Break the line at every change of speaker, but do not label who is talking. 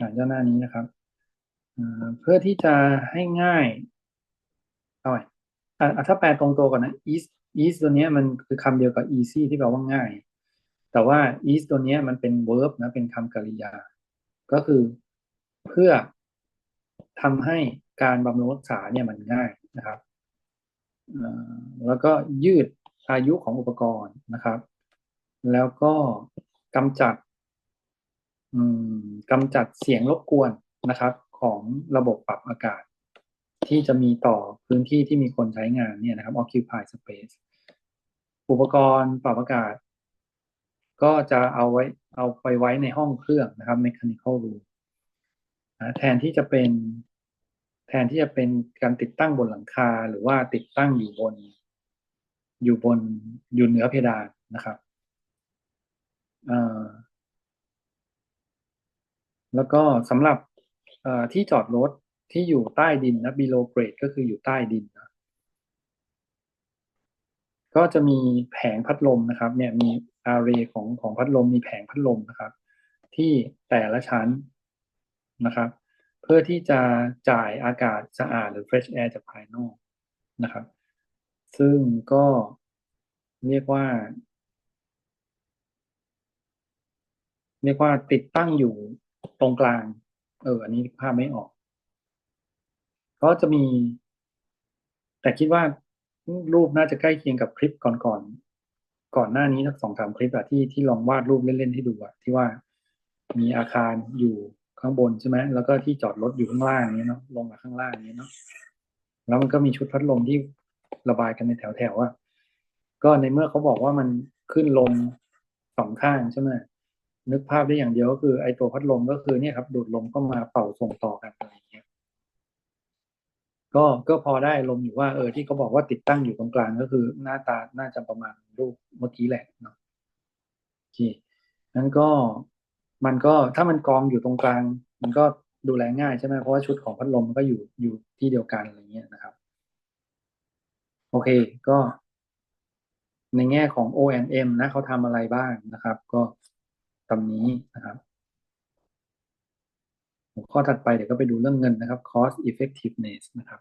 อ่านเจ้าหน้านี้นะครับเพื่อที่จะให้ง่ายเอาใหม่อะถ้าแปลตรงตัวก่อนนะ ease ease ตัวเนี้ยมันคือคำเดียวกับ easy ที่แปลว่าง่าย แต่ว่า ease ตัวเนี้ยมันเป็น verb นะ เป็นคำกริยา ก็คือเพื่อทำให้การบำรุงรักษาเนี่ยมันง่ายนะครับแล้วก็ยืดอายุของอุปกรณ์นะครับ แล้วก็กำจัด กำจัดเสียงรบกวนนะครับ ของระบบปรับอากาศ ที่จะมีต่อพื้นที่ที่มีคนใช้งานเนี่ยนะครับ occupy space อุปกรณ์ปรับอากาศ ก็จะเอาไว้เอาไปไว้ในห้องเครื่องนะครับ mechanical room นะแทนที่จะเป็นแทนที่จะเป็นการติดตั้งบนหลังคาหรือว่าติดตั้งอยู่บน อยู่บนอยู่เหนือเพดานนะครับเอ่อ แล้วก็สำหรับที่จอดรถที่อยู่ใต้ดินนะ below grade ก็คืออยู่ใต้ดินนะก็จะมีแผงพัดลมนะครับ เนี่ยมี array ของของพัดลมมีแผงพัดลมนะครับ ที่แต่ละชั้นนะครับ เพื่อที่จะจ่ายอากาศสะอาดหรือ fresh air จากภายนอกนะครับ ซึ่งก็เรียกว่า เรียกว่าติดตั้งอยู่ ตรงกลาง เออ อันนี้ภาพไม่ออกก็จะมี แต่คิดว่ารูปน่าจะใกล้เคียงกับคลิปก่อนๆก่อนก่อนหน้านี้สักสองสามคลิปอะที่ที่ลองวาดรูปเล่นๆให้ดูอะที่ว่ามีอาคารอยู่ข้างบนใช่ไหมแล้วก็ที่จอดรถอยู่ข้างล่างนี้เนาะลงมาข้างล่างนี้เนาะแล้วมันก็มีชุดพัดลมที่ระบายกันในแถวๆอะก็ในเมื่อเขาบอกว่ามันขึ้นลงสองข้างใช่ไหม นึกภาพได้อย่างเดียวก็คือไอตัวพัดลมก็คือเนี่ยครับดูดลมเข้ามาเป่าส่งต่อกันอะไรอย่างเงี้ยก็ก็พอได้ลมอยู่ว่าเออที่เขาบอกว่าติดตั้งอยู่ตรงกลางก็คือหน้าตาน่าจะประมาณรูปเมื่อกี้แหละเนาะโอเคนั้นก็มันก็ถ้ามันกองอยู่ตรงกลาง มันก็ดูแลง่ายใช่ไหมเพราะว่าชุดของพัดลมมันก็อยู่อยู่ที่เดียวกันอะไรเงี้ยนะครับ โอเคก็ในแง่ของ O&M นะเขาทำอะไรบ้างนะครับ ก็ ตามนี้นะครับ หัวข้อถัดไปเดี๋ยวก็ไปดูเรื่องเงินนะครับ cost effectiveness นะครับ